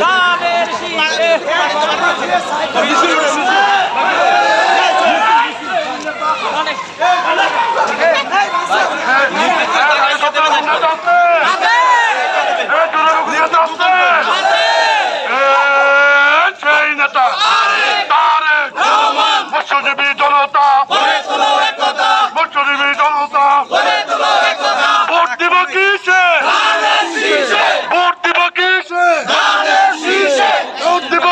গানের শীতে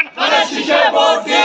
দেবেন